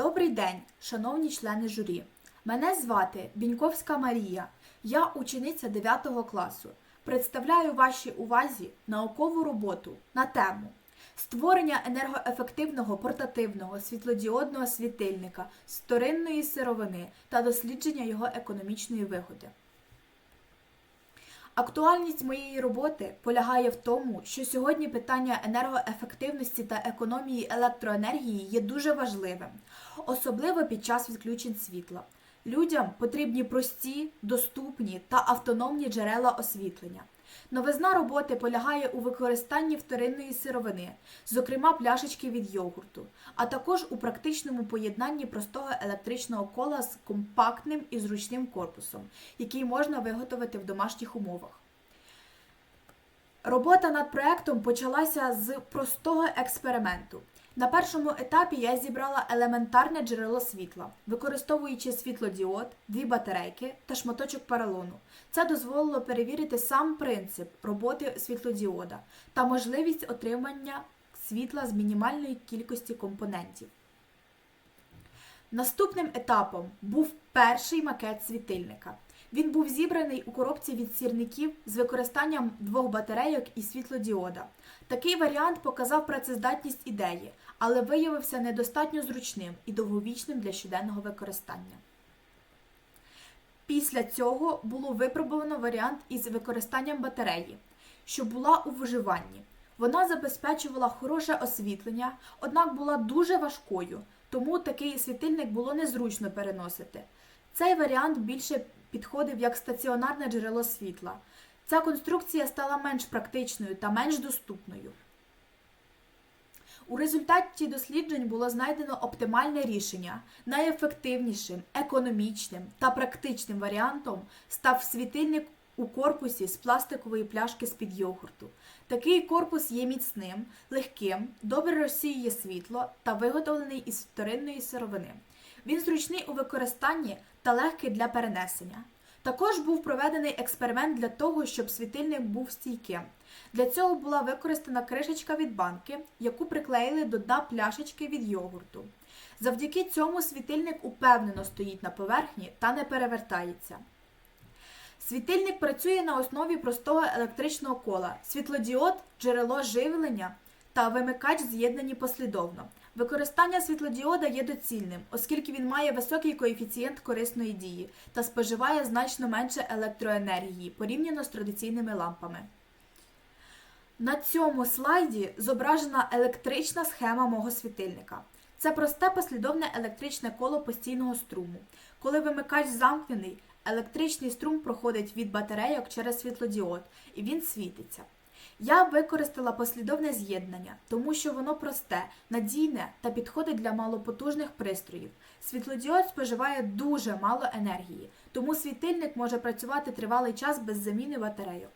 Добрий день, шановні члени журі. Мене звати Біньковська Марія. Я учениця 9 класу. Представляю вашій увазі наукову роботу на тему створення енергоефективного портативного світлодіодного світильника з вторинної сировини та дослідження його економічної вигоди. Актуальність моєї роботи полягає в тому, що сьогодні питання енергоефективності та економії електроенергії є дуже важливим, особливо під час відключень світла. Людям потрібні прості, доступні та автономні джерела освітлення. Новизна роботи полягає у використанні вторинної сировини, зокрема пляшечки від йогурту, а також у практичному поєднанні простого електричного кола з компактним і зручним корпусом, який можна виготовити в домашніх умовах. Робота над проектом почалася з простого експерименту. На першому етапі я зібрала елементарне джерело світла, використовуючи світлодіод, дві батарейки та шматочок поролону. Це дозволило перевірити сам принцип роботи світлодіода та можливість отримання світла з мінімальної кількості компонентів. Наступним етапом був перший макет світильника. Він був зібраний у коробці від сірників з використанням двох батарейок і світлодіода. Такий варіант показав працездатність ідеї, але виявився недостатньо зручним і довговічним для щоденного використання. Після цього було випробовано варіант із використанням батареї, що була у виживанні. Вона забезпечувала хороше освітлення, однак була дуже важкою, тому такий світильник було незручно переносити. Цей варіант більше підходив як стаціонарне джерело світла. Ця конструкція стала менш практичною та менш доступною. У результаті досліджень було знайдено оптимальне рішення. Найефективнішим, економічним та практичним варіантом став світильник у корпусі з пластикової пляшки з-під йогурту. Такий корпус є міцним, легким, добре розсіює світло та виготовлений із вторинної сировини. Він зручний у використанні та легкий для перенесення. Також був проведений експеримент для того, щоб світильник був стійким. Для цього була використана кришечка від банки, яку приклеїли до дна пляшечки від йогурту. Завдяки цьому світильник упевнено стоїть на поверхні та не перевертається. Світильник працює на основі простого електричного кола, світлодіод, джерело живлення та вимикач з'єднані послідовно. Використання світлодіода є доцільним, оскільки він має високий коефіцієнт корисної дії та споживає значно менше електроенергії порівняно з традиційними лампами. На цьому слайді зображена електрична схема мого світильника. Це просте послідовне електричне коло постійного струму. Коли вимикач замкнений, електричний струм проходить від батарейок через світлодіод і він світиться. Я використала послідовне з'єднання, тому що воно просте, надійне та підходить для малопотужних пристроїв. Світлодіод споживає дуже мало енергії, тому світильник може працювати тривалий час без заміни батарейок.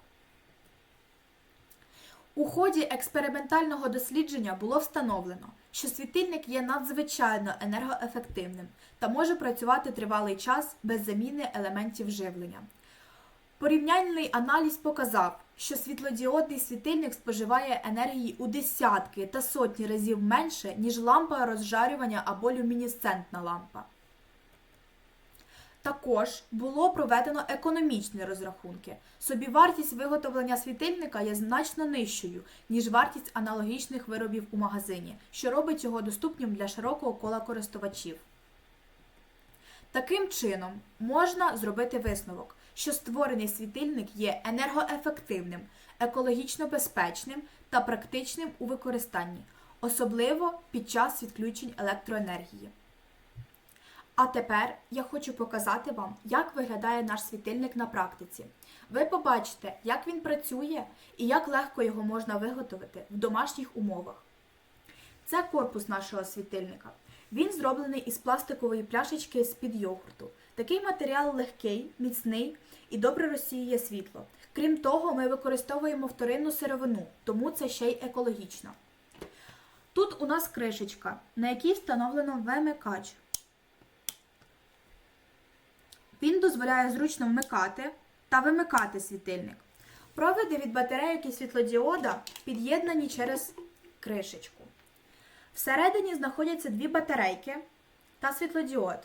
У ході експериментального дослідження було встановлено, що світильник є надзвичайно енергоефективним та може працювати тривалий час без заміни елементів живлення. Порівняльний аналіз показав, що світлодіодний світильник споживає енергії у десятки та сотні разів менше, ніж лампа розжарювання або люмінесцентна лампа. Також було проведено економічні розрахунки. Собівартість виготовлення світильника є значно нижчою, ніж вартість аналогічних виробів у магазині, що робить його доступним для широкого кола користувачів. Таким чином, можна зробити висновок, що створений світильник є енергоефективним, екологічно безпечним та практичним у використанні, особливо під час відключень електроенергії. А тепер я хочу показати вам, як виглядає наш світильник на практиці. Ви побачите, як він працює і як легко його можна виготовити в домашніх умовах. Це корпус нашого світильника. Він зроблений із пластикової пляшечки з-під йогурту. Такий матеріал легкий, міцний і добре розсіює світло. Крім того, ми використовуємо вторинну сировину, тому це ще й екологічно. Тут у нас кришечка, на якій встановлено вимикач. Він дозволяє зручно вмикати та вимикати світильник. Проводи від батарейок і світлодіода під'єднані через кришечку. Всередині знаходяться дві батарейки та світлодіод.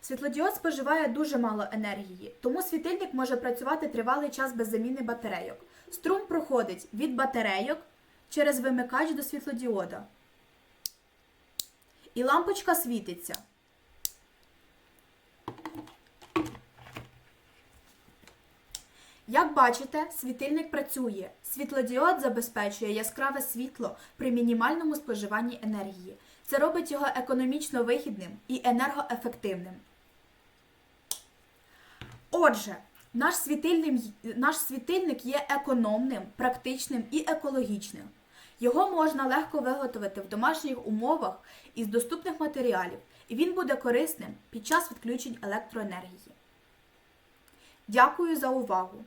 Світлодіод споживає дуже мало енергії, тому світильник може працювати тривалий час без заміни батарейок. Струм проходить від батарейок через вимикач до світлодіода. І лампочка світиться. Як бачите, світильник працює. Світлодіод забезпечує яскраве світло при мінімальному споживанні енергії. Це робить його економічно вигідним і енергоефективним. Отже, наш світильник, наш світильник є економним, практичним і екологічним. Його можна легко виготовити в домашніх умовах із доступних матеріалів, і він буде корисним під час відключень електроенергії. Дякую за увагу!